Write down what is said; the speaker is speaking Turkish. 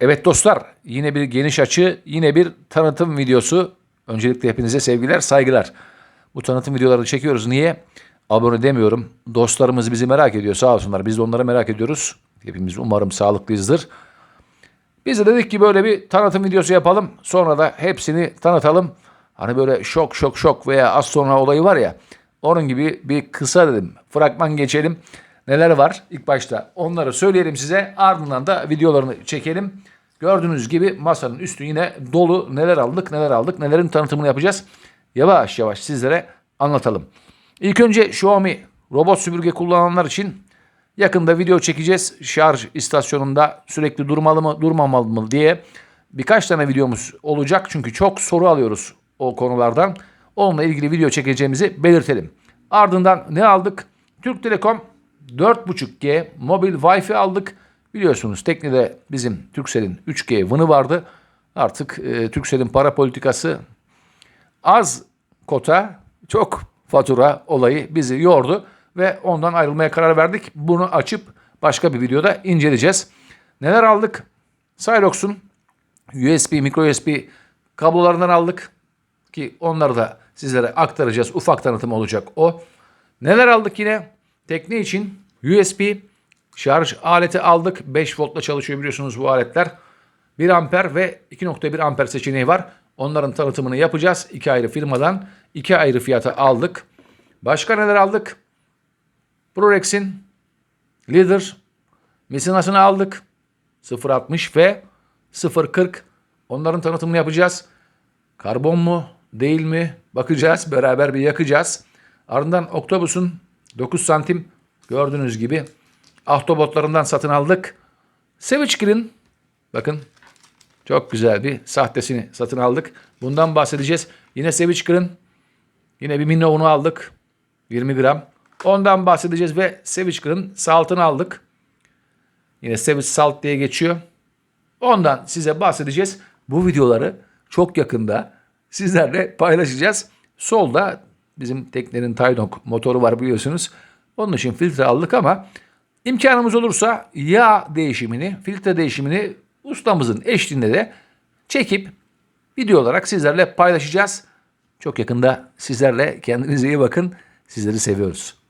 Evet dostlar yine bir geniş açı yine bir tanıtım videosu. Öncelikle hepinize sevgiler saygılar. Bu tanıtım videolarını çekiyoruz. Niye? Abone demiyorum. Dostlarımız bizi merak ediyor sağ olsunlar. Biz de onları merak ediyoruz. Hepimiz umarım sağlıklıyızdır. Biz de dedik ki böyle bir tanıtım videosu yapalım. Sonra da hepsini tanıtalım. Hani böyle şok şok şok veya az sonra olayı var ya. Onun gibi bir kısa dedim. Fragman geçelim. Neler var ilk başta onları söyleyelim size. Ardından da videolarını çekelim. Gördüğünüz gibi masanın üstü yine dolu. Neler aldık neler aldık nelerin tanıtımını yapacağız. Yavaş yavaş sizlere anlatalım. İlk önce Xiaomi robot süpürge kullananlar için yakında video çekeceğiz. Şarj istasyonunda sürekli durmalı mı durmamalı mı diye birkaç tane videomuz olacak. Çünkü çok soru alıyoruz o konulardan. Onunla ilgili video çekeceğimizi belirtelim. Ardından ne aldık? Türk Telekom 4.5G mobil Wi-Fi aldık. Biliyorsunuz teknede bizim Turkcell'in 3G vını vardı. Artık e, Turkcell'in para politikası az kota çok fatura olayı bizi yordu ve ondan ayrılmaya karar verdik. Bunu açıp başka bir videoda inceleyeceğiz. Neler aldık? Cyrox'un USB, micro USB kablolarından aldık ki onları da sizlere aktaracağız. Ufak tanıtım olacak o. Neler aldık yine? Tekne için USB şarj aleti aldık. 5 voltla çalışıyor biliyorsunuz bu aletler. 1 amper ve 2.1 amper seçeneği var. Onların tanıtımını yapacağız. İki ayrı firmadan iki ayrı fiyata aldık. Başka neler aldık? Prorex'in Leader misinasını aldık. 0.60 ve 0.40. Onların tanıtımını yapacağız. Karbon mu değil mi bakacağız. Beraber bir yakacağız. Ardından Octopus'un 9 santim gördüğünüz gibi ahtobotlarından satın aldık. Savage Green bakın çok güzel bir sahtesini satın aldık. Bundan bahsedeceğiz. Yine Savage Green yine bir minno unu aldık. 20 gram. Ondan bahsedeceğiz ve Savage Green saltını aldık. Yine Savage Salt diye geçiyor. Ondan size bahsedeceğiz. Bu videoları çok yakında sizlerle paylaşacağız. Solda bizim teknenin Taydong motoru var biliyorsunuz. Onun için filtre aldık ama imkanımız olursa yağ değişimini, filtre değişimini ustamızın eşliğinde de çekip video olarak sizlerle paylaşacağız. Çok yakında sizlerle kendinize iyi bakın. Sizleri seviyoruz.